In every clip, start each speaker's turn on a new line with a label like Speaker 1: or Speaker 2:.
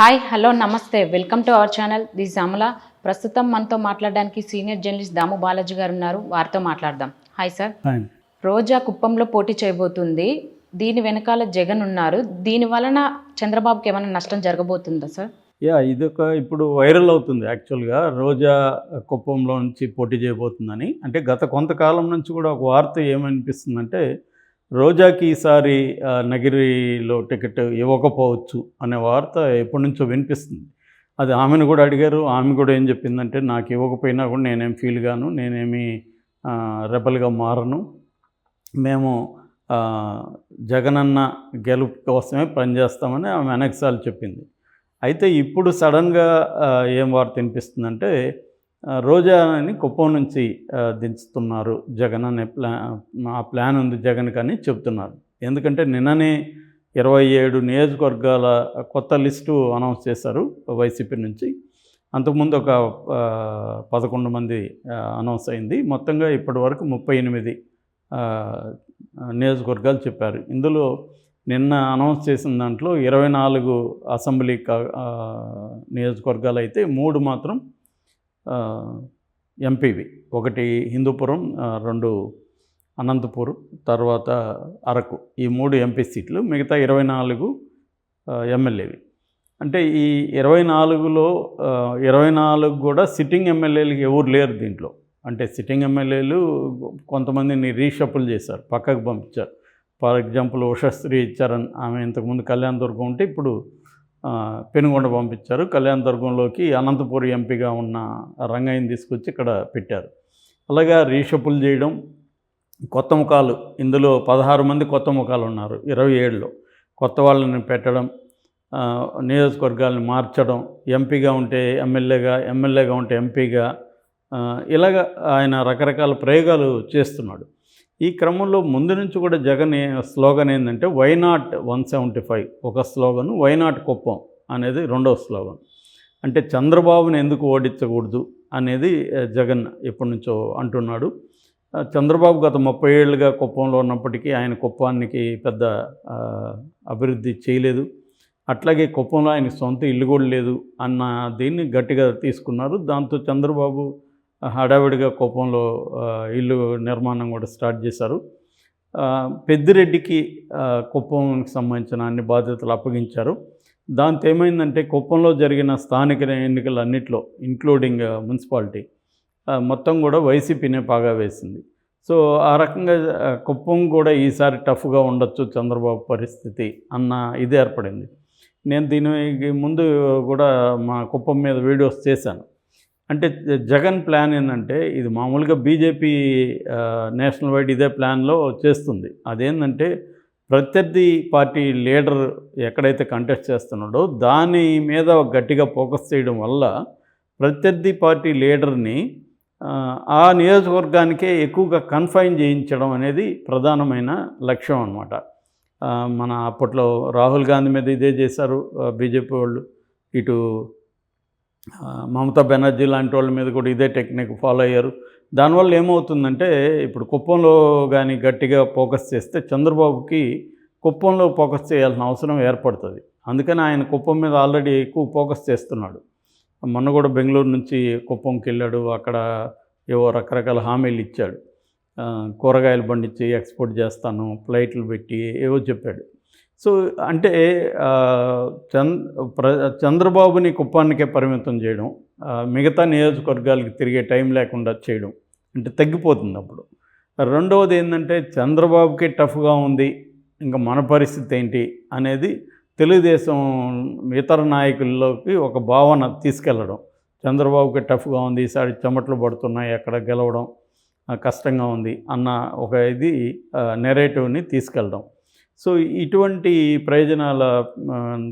Speaker 1: Hi hello నమస్తే. Welcome to our channel. This Amala. ప్రస్తుతం మనతో మాట్లాడడానికి సీనియర్ జర్నలిస్ట్ దాము బాలాజీ గారు ఉన్నారు వారితో మాట్లాడదాం. Hi sir. రోజా కుప్పంలో పోటీ చేయబోతుంది. దీని వెనకాల జగన్ ఉన్నారు. దీని వలన చంద్రబాబుకి ఏమైనా నష్టం జరగబోతుందా సార్?
Speaker 2: యా ఇదొక ఇప్పుడు వైరల్ అవుతుంది యాక్చువల్గా రోజా కుప్పంలో నుంచి పోటీ చేయబోతుందని. అంటే గత కొంతకాలం నుంచి కూడా ఒక వార్త ఏమనిపిస్తుందంటే రోజాకి ఈసారి నగిరిలో టికెట్ ఇవ్వకపోవచ్చు అనే వార్త ఎప్పటి నుంచో వినిపిస్తుంది. అది ఆమెను కూడా అడిగారు. ఆమె కూడా ఏం చెప్పిందంటే నాకు ఇవ్వకపోయినా కూడా నేనేం ఫీల్ గాను నేనేమి రెబల్గా మారను. మేము జగనన్న గెలుపు కోసమే పనిచేస్తామని ఆమె అనేకసార్లు చెప్పింది. అయితే ఇప్పుడు సడన్గా ఏం వార్త వినిపిస్తుందంటే రోజాని కుప్పం నుంచి దించుతున్నారు జగన్ అనే ప్లా ఆ ప్లాన్ ఉంది జగన్ కానీ చెప్తున్నారు. ఎందుకంటే నిన్ననే ఇరవై ఏడు నియోజకవర్గాల కొత్త లిస్టు అనౌన్స్ చేశారు వైసీపీ నుంచి. అంతకుముందు ఒక పదకొండు మంది అనౌన్స్ అయింది. మొత్తంగా ఇప్పటి వరకు ముప్పై ఎనిమిది నియోజకవర్గాలు చెప్పారు. ఇందులో నిన్న అనౌన్స్ చేసిన దాంట్లో ఇరవై నాలుగు అసెంబ్లీ కా- నియోజకవర్గాలు అయితే మూడు మాత్రం ఎంపీవి. ఒకటి హిందూపురం రెండు అనంతపురం తర్వాత అరకు. ఈ మూడు ఎంపీ సీట్లు మిగతా ఇరవై నాలుగు ఎమ్మెల్యేవి. అంటే ఈ ఇరవై నాలుగులో ఇరవై నాలుగు కూడా సిట్టింగ్ ఎమ్మెల్యేలు ఎవరు లేరు దీంట్లో. అంటే సిట్టింగ్ ఎమ్మెల్యేలు కొంతమందిని రీషఫుల్ చేశారు పక్కకు పంపించారు. ఫర్ ఎగ్జాంపుల్ ఉషశ్రీ చరణ్ ఆమె ఇంతకుముందు కళ్యాణ్ దుర్గం ఉంటే ఇప్పుడు పెనుగొండ పంపించారు. కళ్యాణ దుర్గంలోకి అనంతపురం ఎంపీగా ఉన్న రంగయ్యని తీసుకొచ్చి ఇక్కడ పెట్టారు. అలాగా రీషఫుల్ చేయడం కొత్త ముఖాలు ఇందులో పదహారు మంది కొత్త ముఖాలు ఉన్నారు. ఇరవై ఏడులో కొత్త వాళ్ళని పెట్టడం నియోజకవర్గాలను మార్చడం ఎంపీగా ఉంటే ఎమ్మెల్యేగా ఎమ్మెల్యేగా ఉంటే ఎంపీగా ఇలాగ ఆయన రకరకాల ప్రయోగాలు చేస్తున్నాడు. ఈ క్రమంలో ముందు నుంచి కూడా జగన్ స్లోగన్ ఏంటంటే why not one seventy five ఒక స్లోగన్ వైనాట్ కుప్పం? అనేది రెండవ స్లోగన్. అంటే చంద్రబాబుని ఎందుకు ఓడించకూడదు అనేది జగన్ ఎప్పటి నుంచో అంటున్నాడు. చంద్రబాబు గత ముప్పై ఏళ్ళుగా కుప్పంలో ఉన్నప్పటికీ ఆయన కుప్పానికి పెద్ద అభివృద్ధి చేయలేదు. అట్లాగే కుప్పంలో ఆయనకి సొంత ఇల్లు కూడా లేదు అన్న దీన్ని గట్టిగా తీసుకున్నారు. దాంతో చంద్రబాబు హడావిడిగా కోపంలో ఇల్లు నిర్మాణం కూడా స్టార్ట్ చేశారు. పెద్దిరెడ్డికి కుప్పంకి సంబంధించిన అన్ని బాధ్యతలు అప్పగించారు. దాంతో ఏమైందంటే కుప్పంలో జరిగిన స్థానిక ఎన్నికలన్నింటిలో ఇంక్లూడింగ్ మున్సిపాలిటీ మొత్తం కూడా వైసీపీనే పాగా వేసింది. సో ఆ రకంగా కుప్పం కూడా ఈసారి టఫ్గా ఉండొచ్చు చంద్రబాబు పరిస్థితి అన్న ఇది ఏర్పడింది. నేను దీనికి ముందు కూడా మా కుప్పం మీద వీడియోస్ చేశాను. అంటే జగన్ ప్లాన్ ఏంటంటే ఇది మామూలుగా బీజేపీ నేషనల్ వైడ్ ఇదే ప్లాన్లో చేస్తుంది. అదేంటంటే ప్రత్యర్థి పార్టీ లీడర్ ఎక్కడైతే కంటెస్ట్ చేస్తున్నాడో దాని మీద గట్టిగా ఫోకస్ చేయడం వల్ల ప్రత్యర్థి పార్టీ లీడర్ని ఆ, నియోజకవర్గానికే ఎక్కువగా కన్ఫైన్ చేయించడం అనేది ప్రధానమైన లక్ష్యం అనమాట మన అప్పట్లో రాహుల్ గాంధీ మీద ఇదే చేశారు బీజేపీ వాళ్ళు. ఇటు మమతా బెనర్జీ లాంటి వాళ్ళ మీద కూడా ఇదే టెక్నిక్ ఫాలో అయ్యారు. దానివల్ల ఏమవుతుందంటే ఇప్పుడు కుప్పంలో కానీ గట్టిగా ఫోకస్ చేస్తే చంద్రబాబుకి కుప్పంలో ఫోకస్ చేయాల్సిన అవసరం ఏర్పడుతుంది. అందుకని ఆయన కుప్పం మీద ఆల్రెడీ ఎక్కువ ఫోకస్ చేస్తున్నాడు. మొన్న కూడా బెంగళూరు నుంచి కుప్పంకి వెళ్ళాడు. అక్కడ ఏవో రకరకాల హామీలు ఇచ్చాడు. కూరగాయలు పండించి ఎక్స్పోర్ట్ చేస్తాను ఫ్లైట్లు పెట్టి ఏవో చెప్పాడు. సో అంటే చంద్ ప్ర చంద్రబాబుని కుప్పానికే పరిమితం చేయడం మిగతా నియోజకవర్గాలకి తిరిగే టైం లేకుండా చేయడం అంటే తగ్గిపోతుంది అప్పుడు. రెండవది ఏంటంటే చంద్రబాబుకే టఫ్గా ఉంది ఇంకా మన పరిస్థితి ఏంటి అనేది తెలుగుదేశం ఇతర నాయకుల్లోకి ఒక భావన తీసుకెళ్ళడం. చంద్రబాబుకి టఫ్గా ఉంది ఈసారి చెమటలు పడుతున్నాయి ఎక్కడ గెలవడం కష్టంగా ఉంది అన్న ఒక ఇది నెరేటివ్ని తీసుకెళ్ళడం. సో ఇటువంటి ప్రయోజనాల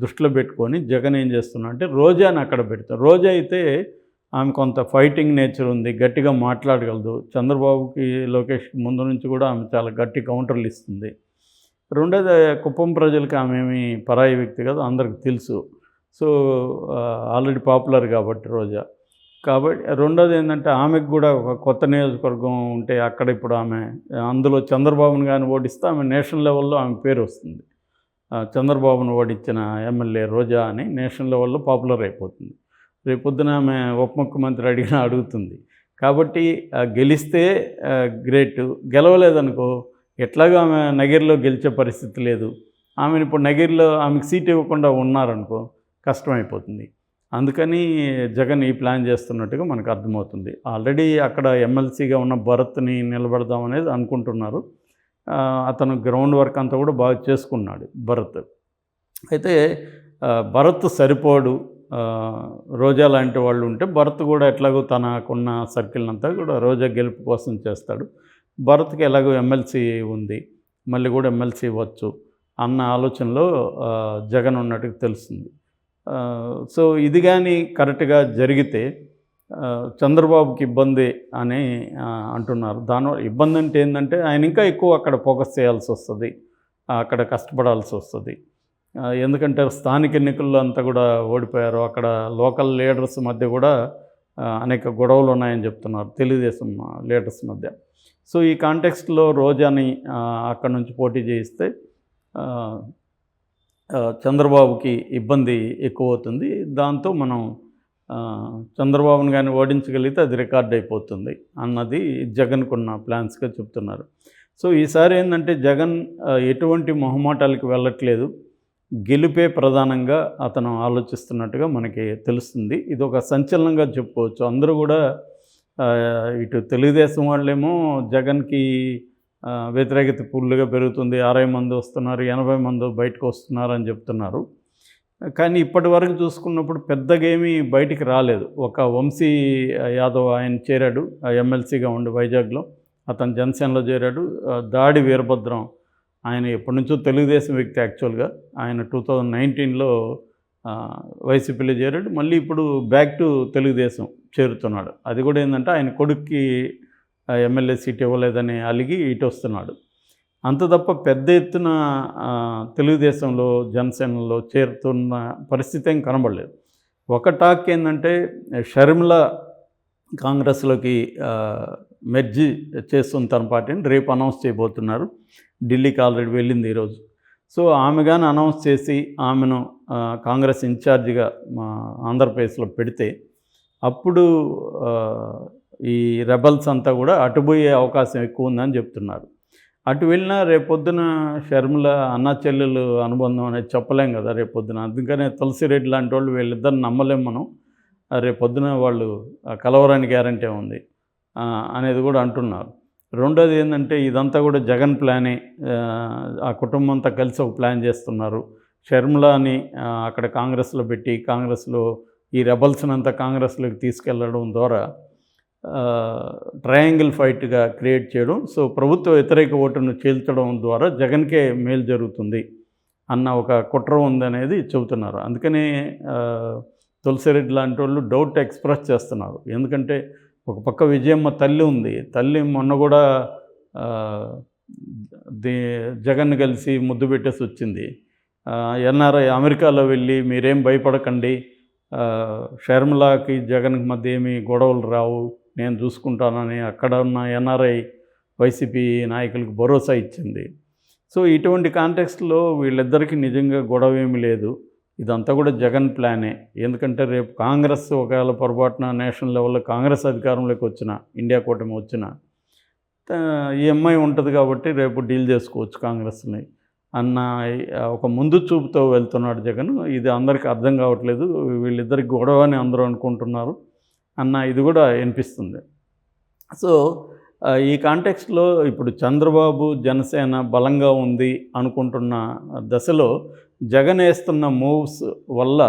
Speaker 2: దృష్టిలో పెట్టుకొని జగన్ ఏం చేస్తున్నా అంటే రోజాని అక్కడ పెడతాం రోజా అయితే ఆమె కొంత ఫైటింగ్ నేచర్ ఉంది గట్టిగా మాట్లాడగలదు. చంద్రబాబుకి లోకేష్ ముందు నుంచి కూడా ఆమె చాలా గట్టి కౌంటర్లు ఇస్తుంది. రెండోది కుప్పం ప్రజలకు ఆమె ఏమి పరాయి వ్యక్తి కదా అందరికి తెలుసు. సో ఆల్రెడీ పాపులర్ కాబట్టి రోజా. కాబట్టి రెండోది ఏంటంటే ఆమెకు కూడా ఒక కొత్త నియోజకవర్గం ఉంటే అక్కడ ఇప్పుడు ఆమె అందులో చంద్రబాబుని కానీ ఓడిస్తే ఆమె నేషనల్ లెవెల్లో ఆమె పేరు వస్తుంది. చంద్రబాబును ఓడించిన ఎమ్మెల్యే రోజా అని నేషనల్ లెవెల్లో పాపులర్ అయిపోతుంది. రేపొద్దున ఆమె ఉప ముఖ్యమంత్రి అడిగిన అడుగుతుంది. కాబట్టి గెలిస్తే గ్రేట్. గెలవలేదనుకో ఎట్లాగో ఆమె నగిరిలో గెలిచే పరిస్థితి లేదు. ఆమెను ఇప్పుడు నగిరిలో ఆమెకు సీట్ ఇవ్వకుండా ఉన్నారనుకో కష్టమైపోతుంది. అందుకని జగన్ ఈ ప్లాన్ చేస్తున్నట్టుగా మనకు అర్థమవుతుంది. ఆల్రెడీ అక్కడ ఎమ్మెల్సీగా ఉన్న భరత్ని నిలబెడదాం అనేది అనుకుంటున్నారు. అతను గ్రౌండ్ వర్క్ అంతా కూడా బాగా చేసుకున్నాడు భరత్. అయితే భరత్ సరిపోడు. రోజా లాంటి వాళ్ళు ఉంటే భరత్ కూడా ఎట్లాగో తనకున్న సర్కిల్ అంతా కూడా రోజా గెలుపు కోసం చేస్తాడు. భరత్కి ఎలాగో ఎమ్మెల్సీ ఉంది. మళ్ళీ కూడా ఎమ్మెల్సీ ఇవ్వచ్చు అన్న ఆలోచనలో జగన్ ఉన్నట్టుగా తెలుస్తుంది. సో ఇది కానీ కరెక్ట్గా జరిగితే చంద్రబాబుకి ఇబ్బంది అని అంటున్నారు. దానివల్ల ఇబ్బంది అంటే ఏంటంటే ఆయన ఇంకా ఎక్కువ అక్కడ ఫోకస్ చేయాల్సి వస్తుంది. అక్కడ కష్టపడాల్సి వస్తుంది. ఎందుకంటే స్థానిక ఎన్నికల్లో అంతా కూడా ఓడిపోయారు. అక్కడ లోకల్ లీడర్స్ మధ్య కూడా అనేక గొడవలు ఉన్నాయని చెప్తున్నారు. తెలుగుదేశం లీడర్స్ మధ్య. సో ఈ కాంటెక్స్ట్లో రోజాని అక్కడ నుంచి పోటీ చేయిస్తే చంద్రబాబుకి ఇబ్బంది ఎక్కువ అవుతుంది దాంతో మనం చంద్రబాబును చంద్రబాబుని కానీ ఓడించగలిగితే అది రికార్డ్ అయిపోతుంది అన్నది జగన్కున్న ప్లాన్స్గా చెప్తున్నారు. సో ఈసారి ఏంటంటే జగన్ ఎటువంటి మొహమాటాలకు వెళ్ళట్లేదు. గెలుపే ప్రధానంగా అతను ఆలోచిస్తున్నట్టుగా మనకి తెలుస్తుంది. ఇది ఒక సంచలనంగా చెప్పుకోవచ్చు. అందరూ కూడా ఇటు తెలుగుదేశం వాళ్ళేమో జగన్కి వ్యతిరేకత పుల్లుగా పెరుగుతుంది. అరవై మంది వస్తున్నారు ఎనభై మంది బయటకు వస్తున్నారు అని చెప్తున్నారు. కానీ ఇప్పటి వరకు చూసుకున్నప్పుడు పెద్దగా ఏమీ బయటికి రాలేదు. ఒక వంశీ యాదవ్ ఆయన చేరాడు ఎమ్మెల్సీగా ఉండి వైజాగ్లో. అతను జనసేనలో చేరాడు. దాడి వీరభద్రం ఆయన ఎప్పటి నుంచో తెలుగుదేశం వ్యక్తి యాక్చువల్గా. ఆయన టూ థౌజండ్ నైన్టీన్లో వైసీపీలో చేరాడు. మళ్ళీ ఇప్పుడు బ్యాక్ టు తెలుగుదేశం చేరుతున్నాడు. అది కూడా ఏంటంటే ఆయన కొడుక్కి ఎమ్మెల్యే సీట్ ఇవ్వలేదని అలిగి ఇటు వస్తున్నాడు. అంత తప్ప పెద్ద ఎత్తున తెలుగుదేశంలో జనసేనలో చేరుతున్న పరిస్థితి ఏం కనబడలేదు. ఒక టాక్ ఏంటంటే షర్మిల కాంగ్రెస్లోకి ఆ, మెర్జీ తన పార్టీని రేపు అనౌన్స్ చేయబోతున్నారు. ఢిల్లీకి ఆల్రెడీ వెళ్ళింది ఈరోజు సో ఆమె కానీ అనౌన్స్ చేసి ఆమెను కాంగ్రెస్ ఇన్ఛార్జిగా మా ఆంధ్రప్రదేశ్లో పెడితే అప్పుడు ఈ రెబల్స్ అంతా కూడా అటుపోయే అవకాశం ఎక్కువ ఉందని చెప్తున్నారు. అటు వెళ్ళినా రేపొద్దున షర్మిల అన్నా చెల్లెలు అనుబంధం అనేది చెప్పలేం కదా రేపొద్దున. అందుకనే తులసిరెడ్డి లాంటి వాళ్ళు వీళ్ళిద్దరు నమ్మలేం మనం. రేపొద్దున వాళ్ళు కలవరానికి కలవరాని గ్యారంటీ ఉంది అనేది కూడా అంటున్నారు. రెండోది ఏంటంటే ఇదంతా కూడా జగన్ ప్లానే ఆ, ఆ కుటుంబం అంతా కలిసి ఒక ప్లాన్ చేస్తున్నారు. షర్మిలాని అక్కడ కాంగ్రెస్లో పెట్టి కాంగ్రెస్లో ఈ రెబల్స్ని అంతా కాంగ్రెస్లోకి తీసుకెళ్ళడం ద్వారా ట్రయాంగిల్ ఫైట్గా క్రియేట్ చేయడం. సో ప్రభుత్వ వ్యతిరేక ఓటును చీల్చడం ద్వారా జగన్కే మేలు జరుగుతుంది అన్న ఒక కుట్ర ఉందనేది చెబుతున్నారు. అందుకనే తులసిరెడ్డి లాంటి వాళ్ళు డౌట్ ఎక్స్ప్రెస్ చేస్తున్నారు. ఎందుకంటే ఒక పక్క విజయమ్మ తల్లి ఉంది. తల్లి మొన్న కూడా దే జగన్ కలిసి ముద్దు పెట్టేసి వచ్చింది. ఎన్ఆర్ఐ అమెరికాలో వెళ్ళి మీరేం భయపడకండి. షర్మిలాకి జగన్కి మధ్య ఏమీ గొడవలు రావు. నేను చూసుకుంటానని అక్కడ ఉన్న ఎన్ఆర్ఐ వైసీపీ నాయకులకు భరోసా ఇచ్చింది. సో ఇటువంటి కాంటెక్స్ట్లో వీళ్ళిద్దరికీ నిజంగా గొడవ ఏమీ లేదు. ఇదంతా కూడా జగన్ ప్లానే. ఎందుకంటే రేపు కాంగ్రెస్ ఒకవేళ పొరపాటున నేషనల్ లెవెల్లో కాంగ్రెస్ అధికారంలోకి వచ్చిన ఇండియా కూటమి వచ్చిన ఈ అమ్మాయి ఉంటుంది కాబట్టి రేపు డీల్ చేసుకోవచ్చు కాంగ్రెస్ని అన్న ఒక ముందు చూపుతో వెళ్తున్నాడు జగన్. ఇది అందరికీ అర్థం కావట్లేదు. వీళ్ళిద్దరికి గొడవ అని అందరూ అనుకుంటున్నారు. అన్న ఇది కూడా వినిపిస్తుంది. సో ఈ కాంటెక్స్ట్లో ఇప్పుడు చంద్రబాబు జనసేన బలంగా ఉంది అనుకుంటున్న దశలో జగన్ వేస్తున్న మూవ్స్ వల్ల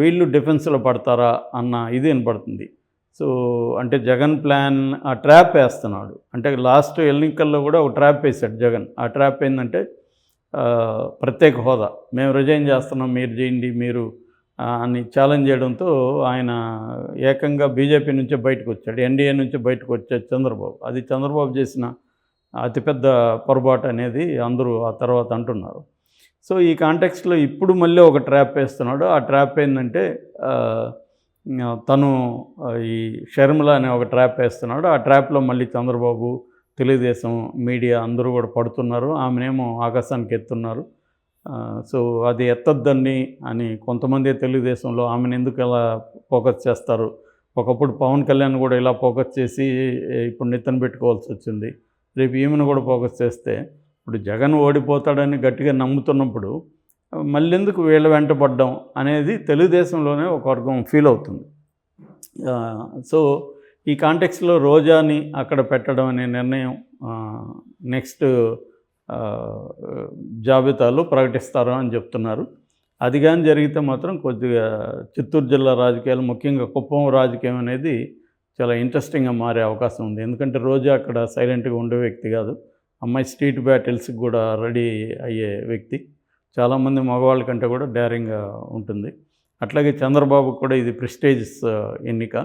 Speaker 2: వీళ్ళు డిఫెన్స్లో పడతారా అన్న ఇది వినపడుతుంది. సో అంటే జగన్ ప్లాన్ ఆ ట్రాప్ వేస్తున్నాడు. అంటే లాస్ట్ ఎన్నికల్లో కూడా ఒక ట్రాప్ వేశాడు జగన్. ఆ ట్రాప్ ఏంటంటే ప్రత్యేక హోదా. మేము రిజైన్ చేస్తున్నాం మీరు చేయండి మీరు అని ఛాలెంజ్ చేయడంతో ఆయన ఏకంగా బీజేపీ నుంచే బయటకు వచ్చాడు. ఎన్డీఏ నుంచి బయటకు వచ్చాడు చంద్రబాబు. అది చంద్రబాబు చేసిన అతిపెద్ద పొరపాటు అనేది అందరూ ఆ తర్వాత అంటున్నారు. సో ఈ కాంటెక్స్ట్లో ఇప్పుడు మళ్ళీ ఒక ట్రాప్ వేస్తున్నాడు. ఆ ట్రాప్ ఏంటంటే తను ఈ షర్మిల అనే ఒక ట్రాప్ వేస్తున్నాడు. ఆ ట్రాప్లో మళ్ళీ చంద్రబాబు తెలుగుదేశం మీడియా అందరూ కూడా పడుతున్నారు. ఆమెనేమో ఆకాశానికి ఎత్తున్నారు. సో అది ఎత్తద్దని అని కొంతమంది తెలుగుదేశంలో ఆమెను ఎందుకు ఇలా ఫోకస్ చేస్తారు? ఒకప్పుడు పవన్ కళ్యాణ్ కూడా ఇలా ఫోకస్ చేసి ఇప్పుడు నెత్తన పెట్టుకోవాల్సి వచ్చింది. రేపు ఈమెను కూడా ఫోకస్ చేస్తే ఇప్పుడు జగన్ ఓడిపోతాడని గట్టిగా నమ్ముతున్నప్పుడు మళ్ళీ ఎందుకు వీళ్ళ వెంటపడ్డం అనేది తెలుగుదేశంలోనే ఒక వర్గం ఫీల్ అవుతుంది. సో ఈ కాంటెక్స్లో రోజాని అక్కడ పెట్టడం అనే నిర్ణయం నెక్స్ట్ జాబితాలో ప్రకటిస్తారు అని చెప్తున్నారు. అది కానీ జరిగితే మాత్రం కొద్దిగా చిత్తూరు జిల్లా రాజకీయాలు ముఖ్యంగా కుప్పం రాజకీయం అనేది చాలా ఇంట్రెస్టింగ్గా మారే అవకాశం ఉంది. ఎందుకంటే రోజు అక్కడ సైలెంట్గా ఉండే వ్యక్తి కాదు. అమ్మాయి స్ట్రీట్ బ్యాటిల్స్కి కూడా రెడీ అయ్యే వ్యక్తి. చాలామంది మగవాళ్ళ కంటే కూడా డేరింగ్గా ఉంటుంది. అట్లాగే చంద్రబాబు కూడా ఇది ప్రెస్టేజ్ ఎన్నిక.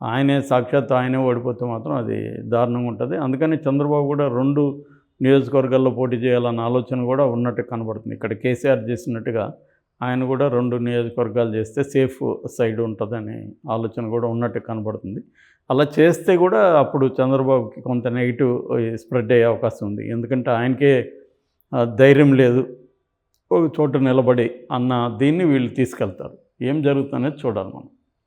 Speaker 2: ఆయనే సాక్షాత్ ఆయనే ఓడిపోతే మాత్రం అది దారుణంగా ఉంటుంది. అందుకని చంద్రబాబు కూడా రెండు నియోజకవర్గాల్లో పోటీ చేయాలన్న ఆలోచన కూడా ఉన్నట్టు కనబడుతుంది. ఇక్కడ కేసీఆర్ చేసినట్టుగా ఆయన కూడా రెండు నియోజకవర్గాలు చేస్తే సేఫ్ సైడ్ ఉంటుందని ఆలోచన కూడా ఉన్నట్టు కనబడుతుంది. అలా చేస్తే కూడా అప్పుడు చంద్రబాబుకి కొంత నెగిటివ్ స్ప్రెడ్ అయ్యే అవకాశం ఉంది. ఎందుకంటే ఆయనకే ధైర్యం లేదు. ఒక చోట నిలబడి అన్న దీన్ని వీళ్ళు తీసుకెళ్తారు. ఏం జరుగుతుందనేది చూడాలి మనం.